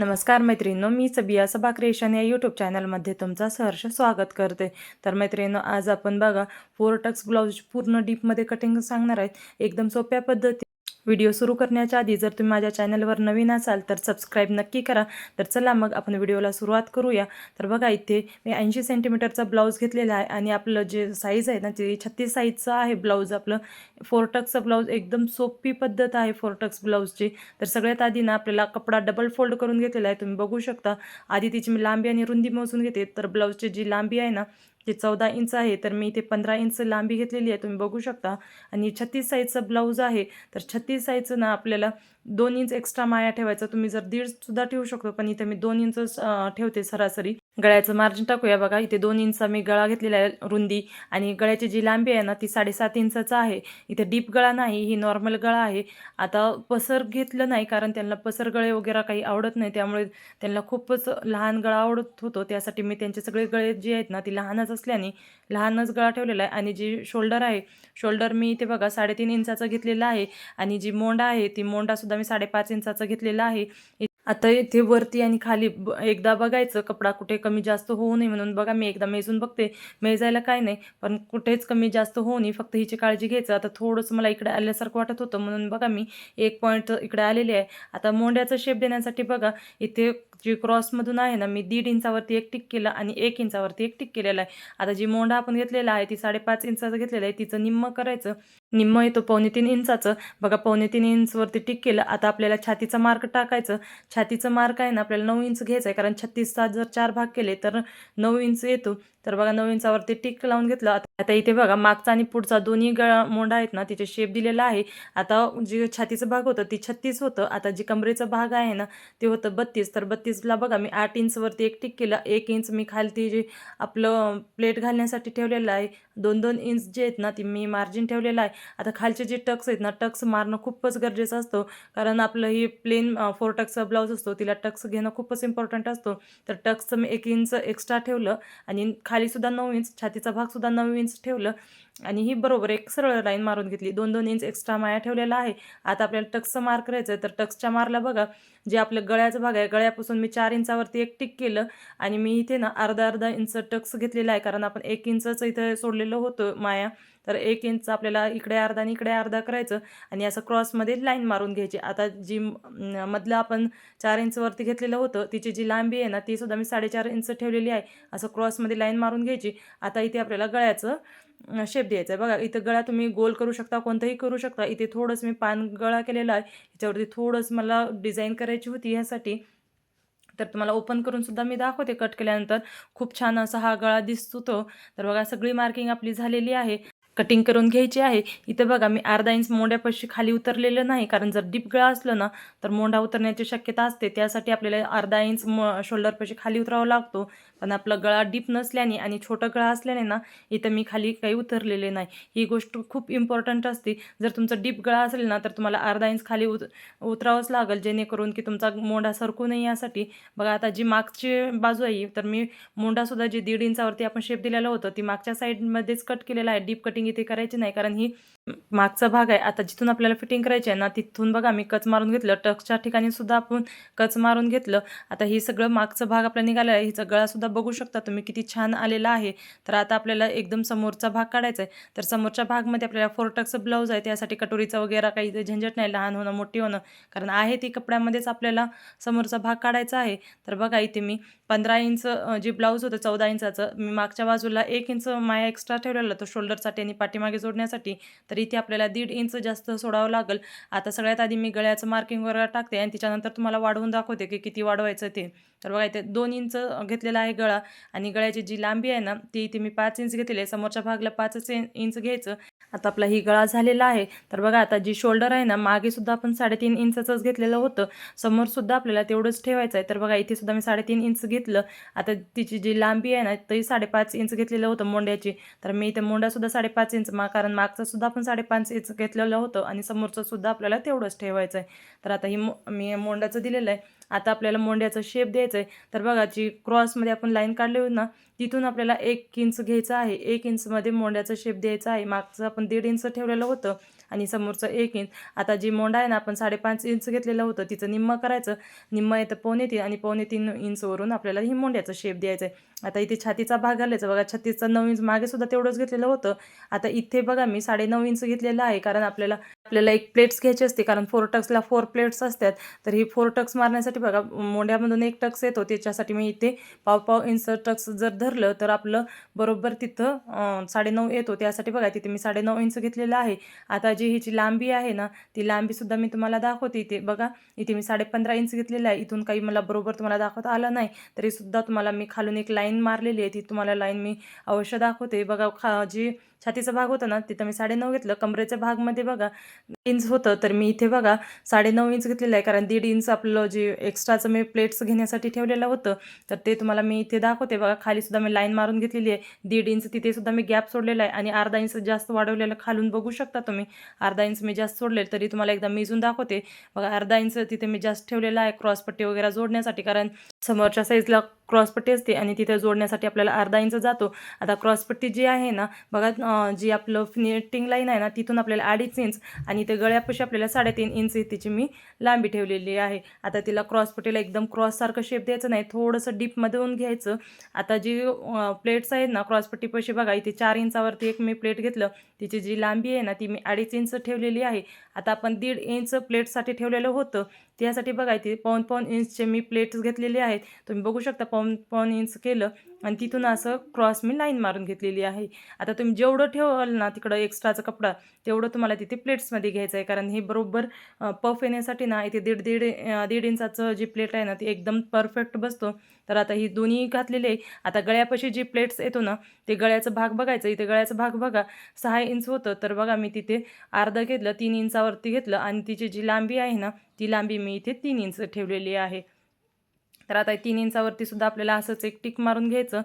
नमस्कार मैत्रिणींनो मी सबिया सभा क्रिएशन या यूट्यूब चॅनलमध्ये तुमचं सहर्ष स्वागत करते. तर मैत्रिणींनो आज आपण बघा फोर टक्स ब्लाऊज पूर्ण डीपमध्ये कटिंग सांगणार आहेत. एकदम सोप्या पद्धती व्हिडिओ सुरू करण्याच्या आधी जर तुम्ही माझ्या चॅनलवर नवीन असाल तर सबस्क्राईब नक्की करा. तर चला मग आपण व्हिडिओला सुरुवात करूया. तर बघा इथे मी ऐंशी सेंटीमीटरचा ब्लाऊज घेतलेला आहे आणि आपलं जे साईज आहे ना ते छत्तीस साईजचं आहे ब्लाऊज आपलं. फोरटक्सचं ब्लाऊज एकदम सोपी पद्धत आहे फोर टक्स ब्लाऊजची तर सगळ्यात आधी ना आपल्याला कपडा डबल फोल्ड करून घेतलेला आहे. तुम्ही बघू शकता. आधी तिची मी लांबी आणि रुंदी मोजून घेते. तर ब्लाऊजची जी लांबी आहे ना जे चौदा इंच आहे तर मी इथे पंधरा इंच लांबी घेतलेली आहे तुम्ही बघू शकता. आणि छत्तीस साईजचं ब्लाऊज आहे तर छत्तीस साईजचं ना आपल्याला दोन इंच एक्स्ट्रा माया ठेवायचा. तुम्ही जर दीडसुद्धा ठेवू शकतो पण इथे मी दोन इंच ठेवते सरासरी. गळ्याचं मार्जिन टाकूया बघा. इथे दोन इंच मी गळा घेतलेला आहे रुंदी आणि गळ्याची जी लांबी आहे ना ती साडेसात इंचाचा आहे. इथे डीप गळा नाही ही नॉर्मल गळा आहे. आता पसर घेतलं नाही कारण त्यांना पसर गळे वगैरे काही आवडत नाही. त्यामुळे त्यांना खूपच लहान गळा आवडत होतो. त्यासाठी मी त्यांचे सगळे गळे जे आहेत ना ती लहानच असल्याने लहानच गळा ठेवलेला आहे. आणि जी शोल्डर आहे शोल्डर मी इथे बघा साडेतीन इंचाचं घेतलेला आहे. आणि जी मोंडा आहे ती मोंडासुद्धा मी साडेपाच इंचाचं घेतलेला आहे. आता इथे वरती आणि खाली ब एकदा बघायचं कपडा कुठे कमी जास्त होऊ नये म्हणून बघा मी एकदा मेजून बघते. मेजायला काय नाही पण कुठेच कमी जास्त होऊ नये फक्त हिची काळजी घ्यायचं. आता थोडंसं मला इकडे आल्यासारखं वाटत होतं म्हणून बघा मी एक पॉईंट इकडे आलेली आहे. आता मोंड्याचा शेप देण्यासाठी बघा इथे जी क्रॉसमधून आहे ना मी दीड इंचावरती एक टिक केलं आणि एक इंचावरती एक टिक केलेला आहे. आता जी मोंडा आपण घेतलेला आहे ती साडेपाच इंचाचं घेतलेलं आहे तिचं निम्म करायचं. निम्म येतो पावणे तीन इंचाचं. बघा पावणे तीन इंचवरती टिक केलं आता आपल्याला छातीचा मार्क टाकायचं. छातीचं मार्क आहे ना आपल्याला नऊ इंच घ्यायचं आहे कारण छत्तीसचा जर चार भाग केले तर नऊ इंच येतो. तर बघा नऊ इंचावरती टिक लावून घेतलं. आता इथे बघा मागचा आणि पुढचा दोन्ही गळा मोंडा आहेत ना तिचे शेप दिलेला आहे. आता जे छातीचं भाग होतं ती छत्तीस होतं. आता जी कमरेचा भाग आहे ना ते होतं बत्तीस. तर बत्तीसला बघा मी आठ इंचवरती एक टिक केलं. एक इंच मी खालती जे आपलं प्लेट घालण्यासाठी ठेवलेलं आहे. दोन दोन इंच जे आहेत ना ती मी मार्जिन ठेवलेलं आहे. आता खालचे जे टक्स आहेत ना टक्स मारणं खूपच गरजेचं असतो. कारण आपलं ही प्लेन फोर टक्सचा ब्लाऊज असतो तिला टक्स घेणं खूपच इम्पॉर्टंट असतो. तर टक्सचं मी एक इंच एक्स्ट्रा ठेवलं आणि खालीसुद्धा नऊ इंच छातीचा भागसुद्धा नऊ इंच ठेवलं. आणि ही बरोबर एक सरळ लाईन मारून घेतली. दोन दोन इंच एक्स्ट्रा माया ठेवलेला आहे. आता आपल्याला टक्सचं मार्क करायचं आहे तर टक्सच्या मारला बघा. जे आपलं गळ्याचं भाग आहे. गळ्यापासून मी चार इंचावरती एक टिक केलं. आणि मी इथे ना अर्धा अर्धा इंच टक्स घेतलेला आहे. कारण आपण एक इंचचं इथं सोडलेलं होतं माया. तर एक इंच आपल्याला इकडे अर्धा आणि इकडे अर्धा करायचं आणि असं क्रॉसमध्ये लाईन मारून घ्यायची. आता जी मधलं आपण चार इंचवरती घेतलेलं होतं तिची जी लांबी आहे ना ती सुद्धा मी साडेचार इंच ठेवलेली आहे. असं क्रॉसमध्ये लाईन मारून घ्यायची. आता इथे आपल्याला गळ्याचं शेप द्यायचं आहे. बघा इथं गळा तुम्ही गोल करू शकता कोणतंही करू शकता. इथे थोडंसं मी पान गळा केलेला आहे. याच्यावरती थोडंसं मला डिझाईन करायची होती ह्यासाठी. तर तुम्हाला ओपन करून सुद्धा मी दाखवते कट केल्यानंतर. खूप छान असा हा गळा दिसतो तो. तर बघा सगळी मार्किंग आपली झालेली आहे. कटिंग करून घ्यायची आहे. इथं बघा मी अर्धा इंच मोंड्यापाशी खाली उतरलेलं नाही कारण जर डीप गळा असलं ना तर मोंडा उतरण्याची शक्यता असते. त्यासाठी आपल्याला अर्धा इंच म शोल्डरपाशी खाली उतरावा लागतो. पण आपला गळा डीप नसल्याने आणि छोटा गळा असल्याने ना इथं मी खाली काही उतरलेले नाही. ही गोष्ट खूप इम्पॉर्टंट असते. जर तुमचा डीप गळा असेल ना तर तुम्हाला अर्धा इंच खाली उत उतरावंच लागेल जेणेकरून की तुमचा मोंडा सरकू नये यासाठी. बघा आता जी मागची बाजू आहे तर मी मोंडासुद्धा जी दीड इंचावरती आपण शेप दिलेलं होतं ती मागच्या साईडमध्येच कट केलेलं आहे. डीप कटिंग इथे करायची नाही कारण ही मागचा भाग आहे. आता जिथून आपल्याला फिटिंग करायची आहे ना तिथून बघा मी कच मारून घेतलं. टक्सच्या ठिकाणी सुद्धा आपण कच मारून घेतलं. आता हे सगळं मागचं भाग आपला निघाला आहे. हिचा गळासुद्धा बघू शकता तुम्ही किती छान आलेला आहे. तर आता आपल्याला एकदम समोरचा भाग काढायचा आहे. तर समोरच्या भागमध्ये आपल्याला फोर टक्सचं ब्लाऊज आहे. त्यासाठी कटोरीचा वगैरे काही झंझट नाही. लहान होणं मोठी होणं. कारण आहे ती कपड्यामध्येच आपल्याला समोरचा भाग काढायचा आहे. तर बघा इथे मी पंधरा इंच जे ब्लाऊज होतं चौदा इंचाचं मी मागच्या बाजूला एक इंच माया एक्स्ट्रा ठेवलेला तो शोल्डरसाठी आणि पाठीमागे जोडण्यासाठी. तर इथे आपल्याला दीड इंच जास्त सोडावं लागेल. आता सगळ्यात आधी मी गळ्याचं मार्किंग वगैरे टाकते आणि त्याच्यानंतर तुम्हाला वाढवून दाखवते की किती वाढवायचं ते. तर बघा इथे दोन इंच घेतलेला आहे गळा आणि गळ्याची जी लांबी आहे ना ती इथे मी पाच इंच घेतलेली आहे. समोरच्या भागला पाचच इंच घ्यायचं. आता आपला ही गळा झालेला आहे. तर बघा आता जी शोल्डर आहे ना मागेसुद्धा आपण साडेतीन इंचाचंच घेतलेलं होतं. समोरसुद्धा आपल्याला तेवढंच ठेवायचं आहे. तर बघा इथेसुद्धा मी साडेतीन इंच घेतलं. आता तिची जी लांबी आहे ना तरी साडेपाच इंच घेतलेलं होतं मोंड्याची. तर मी इथे मोंड्यासुद्धा साडेपाच इंच मा कारण मागचंसुद्धा आपण साडेपाच इंच घेतलेलं होतं आणि समोरचंसुद्धा आपल्याला तेवढंच ठेवायचं आहे. तर आता ही मो मी मोंड्याचं दिलेलं आहे. आता आपल्याला मोंड्याचा शेप द्यायचा आहे तर बघा जी क्रॉसमध्ये आपण लाईन काढली होती ना तिथून आपल्याला एक इंच घ्यायचं आहे. एक इंचमध्ये मोंड्याचा शेप द्यायचा आहे. मागचं आपण दीड इंच ठेवलेलं होतं आणि समोरचं एक इंच आता जी मोंडा आहे ना आपण साडेपाच इंच घेतलेलं होतं तिचं निम्म करायचं. निम्म येतं पावणे तीन आणि पावणे तीन इंचवरून आपल्याला ही मोंड्याचा शेप द्यायचा आहे आता इथे छातीचा भाग घालायचा. बघा छत्तीसचा नऊ इंच मागे सुद्धा तेवढंच घेतलेलं होतं. आता इथे बघा मी साडे नऊ इंच घेतलेलं आहे कारण आपल्याला आपल्याला एक प्लेट्स घ्यायची असते कारण फोर टक्सला फोर प्लेट्स असतात. तर ही फोर टक्स मारण्यासाठी बघा मोंड्यामधून एक टक्स येतो त्याच्यासाठी मी इथे पाव पाव इंच टक्स जर धरलं तर आपलं बरोबर तिथं साडेनऊ येतो. त्यासाठी बघा तिथे मी साडेनऊ इंच घेतलेलं आहे. आता जी हिची लांबी आहे ना ती लांबीसुद्धा मी तुम्हाला दाखवते. इथे बघा इथे मी साडेपंधरा इंच घेतलेलं आहे. इथून काही मला बरोबर तुम्हाला दाखवता आलं नाही. तरीसुद्धा तुम्हाला मी खालून एक लाईन मारलेली आहे. ती तुम्हाला लाईन मी अवश्य दाखवते. बघा खा जी छातीचा भाग होता ना तिथं मी साडेनऊ घेतलं. कमरेच्या भागमध्ये बघा इंच होतं तर मी इथे बघा साडेनऊ इंच घेतलेलं आहे. कारण दीड इंच आपलं जे एक्स्ट्राचं मी प्लेट्स घेण्यासाठी ठेवलेलं होतं तर ते तुम्हाला मी इथे दाखवते. बघा खाली सुद्धा मी लाईन मारून घेतलेली आहे. दीड इंच तिथे सुद्धा मी गॅप सोडलेला आहे. आणि अर्धा इंच जास्त वाढवलेलं खालून बघू शकता तुम्ही. अर्धा इंच मी जास्त सोडलेलं तरी तुम्हाला एकदा मिजून दाखवते. बघा अर्धा इंच तिथे मी जास्त ठेवलेला आहे क्रॉसपट्टी वगैरे जोडण्यासाठी. कारण समोरच्या साईजला क्रॉसपट्टी असते आणि तिथे जोडण्यासाठी आपल्याला अर्धा इंच जातो. आता क्रॉसपट्टी जी आहे ना बघा जी आपलं फिनिटिंग लाईन आहे ना तिथून आपल्याला अडीच इंच आणि ते गळ्यापाशी आपल्याला साडेतीन इंच तिची मी लांबी ठेवलेली आहे. आता तिला क्रॉसपटीला एकदम क्रॉससारखं शेप द्यायचं नाही थोडंसं डीपमधून घ्यायचं. आता जी प्लेट्स आहेत ना क्रॉसपट्टीपाशी बघा इथे चार इंचावरती एक मी प्लेट घेतलं. तिची जी लांबी आहे ना ती मी अडीच इंच ठेवलेली आहे. आता आपण दीड इंच प्लेटसाठी ठेवलेलं होतं. त्यासाठी बघा इथे पाऊन पाऊन इंचचे मी प्लेट्स घेतलेले आहेत. तुम्ही बघू शकता पाऊन पाऊन इंच केलं आणि तिथून असं क्रॉस मी लाईन मारून घेतलेली आहे. आता तुम्ही जेवढं ठेवाल ना तिकडं एक्स्ट्राचा कपडा तेवढं तुम्हाला तिथे प्लेट्समध्ये घ्यायचं आहे. कारण हे बरोबर पफ येण्यासाठी ना इथे दीड दीड दीड इंचाचं जी प्लेट आहे ना ती एकदम परफेक्ट बसतो. तर आता ही दोन्ही घातलेली आहे. आता गळ्यापाशी जी प्लेट्स येतो ना ते गळ्याचं भाग बघायचं इथे गळ्याचा भाग बघा सहा इंच होतं. तर बघा मी तिथे अर्धा घेतलं तीन इंचावरती घेतलं आणि तिची जी लांबी आहे ना ती लांबी मी इथे तीन इंच ठेवलेली आहे. तर आता तीन इंचावरती सुद्धा आपल्याला असंच एक टिक मारून घ्यायचं.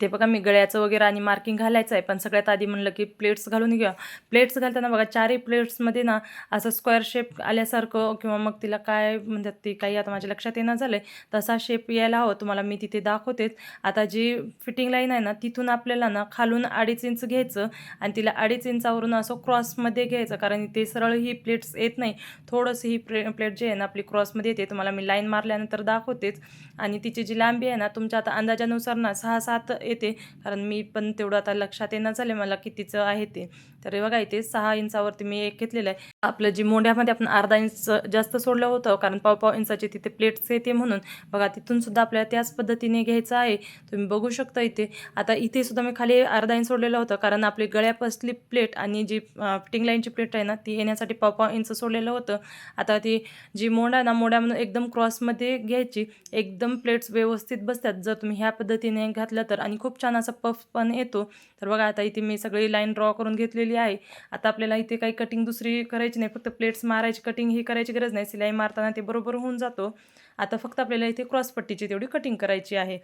ते बघा मी गळ्याचं वगैरे आणि मार्किंग घालायचं आहे. पण सगळ्यात आधी म्हणलं की प्लेट्स घालून घ्या. प्लेट्स घालताना बघा चारही प्लेट्समध्ये ना असं स्क्वेअर शेप आल्यासारखं किंवा मग तिला काय म्हणतात ती काही आता माझ्या लक्षात येणं झालं आहे तसा शेप यायला हवं. तुम्हाला मी तिथे दाखवतेच आता जी फिटिंग लाईन आहे ना तिथून आपल्याला ना खालून अडीच इंच घ्यायचं आणि तिला अडीच इंचावरून असं क्रॉसमध्ये घ्यायचं. कारण ते सरळ ही प्लेट्स येत नाही. थोडंसं ही प्ले प्लेट जी आहे ना आपली क्रॉसमध्ये येते. तुम्हाला मी लाईन मारल्यानंतर दाखवतेच. आणि तिची जी लांबी आहे ना तुमच्या आता अंदाजानुसार ना सहा सात येते. कारण मी पण तेवढं आता लक्षात येणं झाले मला कितीचं आहे ते. तर हे बघा इथे सहा इंचावरती मी एक घेतलेलं आहे. आपलं जी मोंड्यामध्ये आपण अर्धा इंच जास्त सोडलं होतं कारण पाव पाव इंचाची तिथे प्लेट्स येते म्हणून बघा तिथून सुद्धा आपल्याला त्याच पद्धतीने घ्यायचं आहे. तुम्ही बघू शकता इथे. आता इथे सुद्धा मी खाली अर्धा इंच सोडलेलं होतं कारण आपली गळ्यापासली प्लेट आणि जी फिटिंग लाईनची प्लेट आहे ना ती येण्यासाठी पाव पाव इंच सोडलेलं होतं. आता ती जी मोंड आहे ना मोंड्यामधून एकदम क्रॉसमध्ये घ्यायची. एकदम प्लेट्स व्यवस्थित बसतात. जर तुम्ही ह्या पद्धतीने घातलं तर आणि खूप छान असा पफ पण येतो. तर बघा आता इथे मी सगळी लाईन ड्रॉ करून घेतलेली आहे. आता आपल्याला इथे काही कटिंग दुसरी करायची नाही. फक्त प्लेट्स मारायची कटिंग ही करायची गरज नाही. सिलाई मारताना ते बरोबर होऊन जातो. आता फक्त आपल्याला इथे क्रॉसपट्टीची तेवढी कटिंग करायची आहे.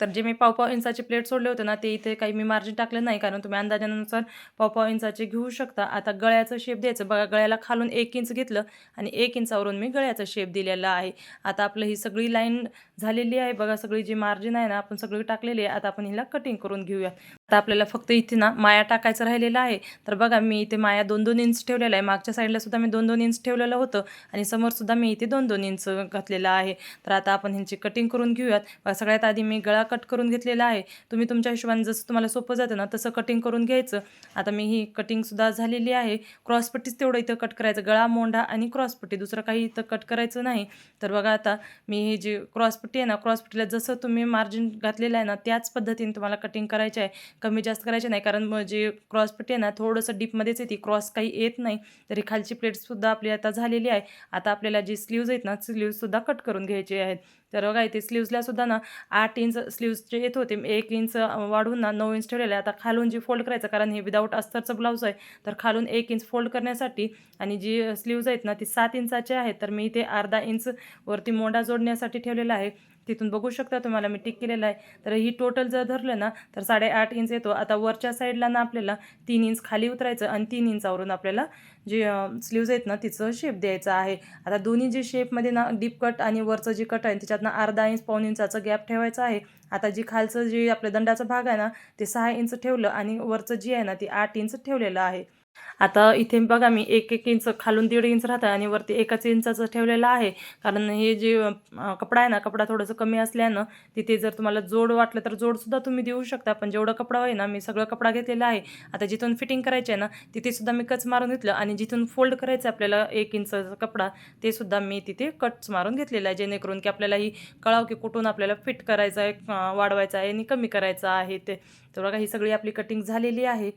तर जे मी पाव पाव इंचाचे प्लेट सोडले होते ना ते इथे काही मी मार्जिन टाकलं नाही. कारण तुम्ही अंदाजानुसार पाव पाव इंचाचे घेऊ शकता. आता गळ्याचं शेप द्यायचं. बघा गळ्याला खालून एक इंच घेतलं आणि एक इंचावरून मी गळ्याचा शेप दिलेला आहे. आता आपलं ही सगळी लाईन झालेली आहे. बघा सगळी जी मार्जिन आहे ना आपण सगळी टाकलेली आहे. आता आपण हिला कटिंग करून घेऊया. आता आपल्याला फक्त इथे ना माया टाकायचं राहिलेलं आहे. तर बघा मी इथे माया दोन दोन इंच ठेवलेला आहे. मागच्या साईडला सुद्धा मी दोन दोन इंच ठेवलेलं होतं आणि समोरसुद्धा मी इथे दोन दोन इंच घातलेलं आहे. तर आता आपण ह्यांची कटिंग करून घेऊयात. सगळ्यात आधी मी गळा कट करून घेतलेला आहे. तुम्ही तुमच्या हिशोबाने जसं तुम्हाला सोपं जातं ना तसं कटिंग करून घ्यायचं. आता मी ही कटिंगसुद्धा झालेली आहे. क्रॉसपट्टीच तेवढं इथं कट करायचं. गळा मोंढा आणि क्रॉसपट्टी दुसरं काही इथं कट करायचं नाही. तर बघा आता मी हे जी क्रॉसपट्टी आहे ना क्रॉसपट्टीला जसं तुम्ही मार्जिन घातलेलं आहे ना त्याच पद्धतीने तुम्हाला कटिंग करायचं आहे. कमी जास्त करायचे नाही. कारण मग क्रॉस क्रॉसपट्टी आहे ना थोडंसं डीपमध्येच येते क्रॉस काही येत नाही. तरी खालची प्लेट्ससुद्धा आपली आता झालेली आहे. आता आपल्याला जी स्लीव्ज आहेत ना स्लीव्जसुद्धा कट करून घ्यायचे आहेत. तर बघा इथे स्लीव्जलासुद्धा ना आठ इंच स्लीव्जचे येत होते. एक इंच वाढून ना नऊ इंच ठेवलेलं आहे. आता खालून जी फोल्ड करायचं कारण हे विदाऊट अस्तरचं ब्लाऊज आहे. तर खालून एक इंच फोल्ड करण्यासाठी आणि जी स्लीव्ज आहेत ना ती सात इंचाचे आहेत. तर मी इथे अर्धा इंच वरती मोंडा जोडण्यासाठी ठेवलेला आहे. तिथून बघू शकता तुम्हाला मी टिक केलेलं आहे. तर ही टोटल जर धरलं ना तर साडेआठ इंच येतो. आता वरच्या साईडला ना आपल्याला तीन इंच खाली उतरायचं आणि तीन इंचावरून आपल्याला जे स्लीव्ज आहेत ना तिचं शेप द्यायचं आहे. आता दोन्ही जे शेपमध्ये ना डीप कट आणि वरचं जे कट आहे त्याच्यात ना अर्धा इंच पाऊन इंचाचं गॅप ठेवायचं आहे. आता जी खालचं जे आपल्या दंडाचा भाग आहे ना ते सहा इंच ठेवलं आणि वरचं जी आहे ना ती आठ इंच ठेवलेलं आहे. आता इथे बघा मी एक एक इंच खालून दीड इंच राहतं आणि वरती एकाच इंचाचं ठेवलेलं आहे. कारण हे जे कपडा आहे ना कपडा थोडंसं कमी असल्यानं तिथे जर तुम्हाला जोड वाटलं तर जोडसुद्धा तुम्ही देऊ शकता. पण जेवढं कपडा आहे ना मी सगळं कपडा घेतलेला आहे. आता जिथून फिटिंग करायची आहे ना तिथे सुद्धा मी कच मारून घेतलं आणि जिथून फोल्ड करायचं आहे आपल्याला एक इंचाचा कपडा ते सुद्धा मी तिथे कट्स मारून घेतलेलं आहे. जेणेकरून की आपल्याला ही कळाव की कुठून आपल्याला फिट करायचं आहे वाढवायचं आहे आणि कमी करायचं आहे ते. तर बघा ही सगळी आपली कटिंग झालेली आहे.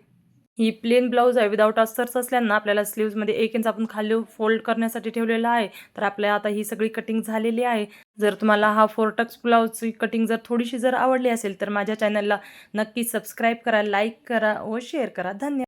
ही प्लेन ब्लाऊज आहे. विदाऊट अस्तर्स असल्यानं आपल्याला स्लीव्जमध्ये एक इंच आपण खाली फोल्ड करण्यासाठी ठेवलेला आहे. तर आपल्या आता ही सगळी कटिंग झालेली आहे. जर तुम्हाला हा फोरटक्स ब्लाऊजची कटिंग जर थोडीशी जर आवडली असेल तर माझ्या चॅनलला नक्की सबस्क्राईब करा लाईक करा व शेअर करा. धन्यवाद.